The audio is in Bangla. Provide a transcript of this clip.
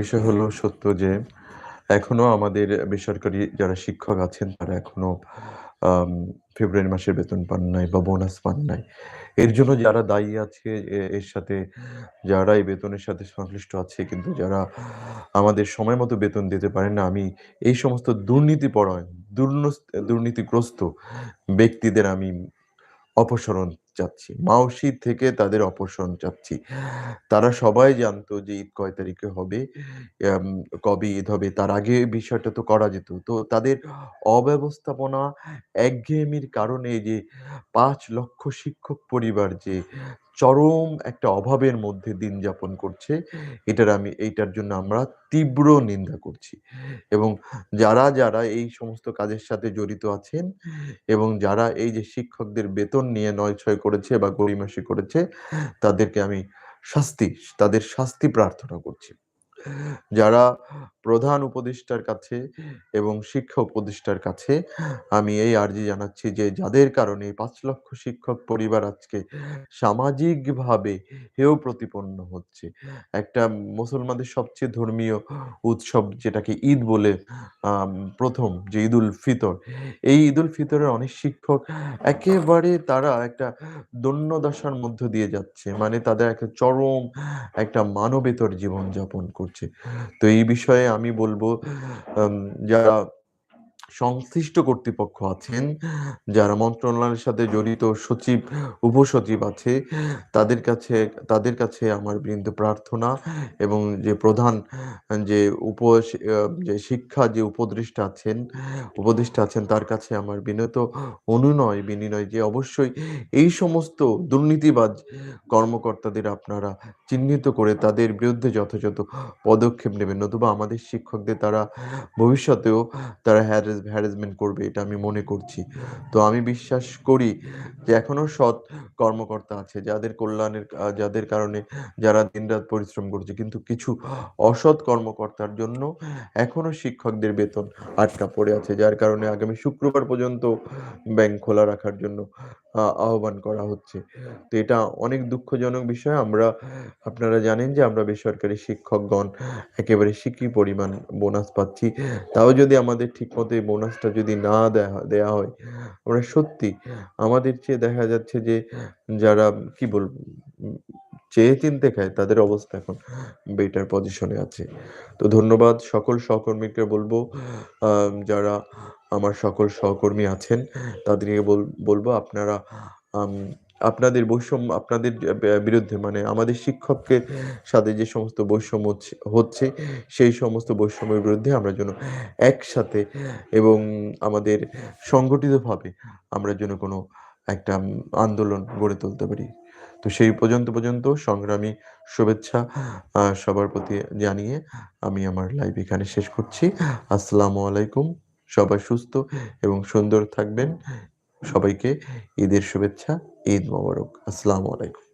বিষয় হলো সত্য যে এখনও আমাদের বেসরকারি যারা শিক্ষক আছেন তারা এখনও ফেব্রুয়ারি মাসের বেতন পান নাই বা বোনাস পান নাই। এর জন্য যারা দায়ী আছে এর সাথে যারা এই বেতনের সাথে সংশ্লিষ্ট আছে কিন্তু যারা আমাদের সময় মতো বেতন দিতে পারেন না, আমি এই সমস্ত দুর্নীতিপরায়ণ, দুর্নস দুর্নীতিগ্রস্ত ব্যক্তিদের আমি অপসারণ চাচ্ছি। মাউসি থেকে তাদের অপসারণ চাচ্ছি। তারা সবাই জানতো যে ঈদ কয় তারিখে হবে, কবে ঈদ হবে তার আগে বিষয়টা তো করা যেত। তো তাদের অব্যবস্থাপনা, একঘেয়েমির কারণে যে পাঁচ লক্ষ শিক্ষক পরিবার যে চরম একটা অভাবের মধ্যে দিন যাপন করছে, এটার আমি এইটার জন্য আমরা তীব্র নিন্দা করছি। এবং যারা, যারা এই সমস্ত কাজের সাথে জড়িত আছেন এবং যারা এই যে শিক্ষকদের বেতন নিয়ে নয়-ছয় করেছে বা গড়িমসি করেছে, তাদেরকে আমি শাস্তি, তাদের শাস্তি প্রার্থনা করছি। যারা প্রধান উপদেষ্টার কাছে এবং শিক্ষা উপদেষ্টার কাছে আমি এই আর্জি জানাচ্ছি যে যাদের কারণে পাঁচ লক্ষ শিক্ষক পরিবার আজকে সামাজিকভাবে হেয় প্রতিপন্ন হচ্ছে। একটা মুসলমানদের সবচেয়ে ধর্মীয় উৎসব যেটাকে ঈদ বলে ১ম যে ঈদুল ফিতর। এই ঈদুল ফিতরের অনেক শিক্ষক একেবারে তারা একটা দৈন্যদশার মধ্য দিয়ে যাচ্ছে। মানে তাদের একটা চরম একটা মানবেতর জীবনযাপন করছে। তো এই বিষয়ে আমি বলব আম যারা সংশ্লিষ্ট কর্তৃপক্ষ আছেন, যারা মন্ত্রণালয়ের সাথে জড়িত সচিব, উপসচিব আছে, তাদের কাছে তাদের কাছে আমার বিনীত প্রার্থনা এবং যে প্রধান যে উপ যে শিক্ষা যে উপদেষ্টা আছেন উপদেষ্টা আছেন তার কাছে আমার বিনীত অনুনয় বিনিনয় যে অবশ্যই এই সমস্ত দুর্নীতিবাজ কর্মকর্তাদের আপনারা চিহ্নিত করে তাদের বিরুদ্ধে যথাযথ পদক্ষেপ নেবেন। নতুবা আমাদের শিক্ষকদের তারা ভবিষ্যতেও তারা হ্যারাস হ্যারাসমেন্ট করবে, এটা আমি মনে করছি। তো আমি বিশ্বাস করি যে এখনও সৎ কর্মকর্তা আছে, যাদের কল্যাণের, যাদের কারণে যারা দিনরাত পরিশ্রম করছে। কিন্তু কিছু অসৎ কর্মকর্তার জন্য এখনও শিক্ষকদের বেতন আটকা পড়ে আছে। যার কারণে আগামী শুক্রবার পর্যন্ত ব্যাংক খোলা রাখার জন্য আহ্বান করা হচ্ছে। তো এটা অনেক দুঃখজনক বিষয়। আমরা আপনারা জানেন যে আমরা বেসরকারি শিক্ষকগণ একেবারে শিক্ষি পরিমাণ বোনাস পাচ্ছি। তাও যদি আমাদের ঠিকমতো এই বোনাসটা যদি না দেয়া হয় দেয়া হয়, আমরা সত্যি আমাদের চেয়ে দেখা যাচ্ছে যে যারা কি বলব চেয়ে চিনতে খায়, তাদের অবস্থা এখন বেটার পজিশনে আছে। তো ধন্যবাদ সকল সহকর্মীকে বলব যারা আমার সকল সহকর্মী আছেন, তাদেরকে বল, বলব আপনারা আপনাদের বৈষম্য, আপনাদের বিরুদ্ধে মানে আমাদের শিক্ষককে সাথে যে সমস্ত বৈষম্য হচ্ছে হচ্ছে, সেই সমস্ত বৈষম্যের বিরুদ্ধে আমরা যেন একসাথে এবং আমাদের সংগঠিতভাবে আমরা যেন কোনো একটা আন্দোলন গড়ে তুলতে পারি। তো সেই পর্যন্ত পর্যন্ত সংগ্রামী শুভেচ্ছা সবার প্রতি জানিয়ে আমি আমার লাইভ এখানে শেষ করছি। আসসালামু আলাইকুম। সবাই সুস্থ এবং সুন্দর থাকবেন। সবাইকে ঈদের শুভেচ্ছা। ঈদ মোবারক। আসসালামু আলাইকুম।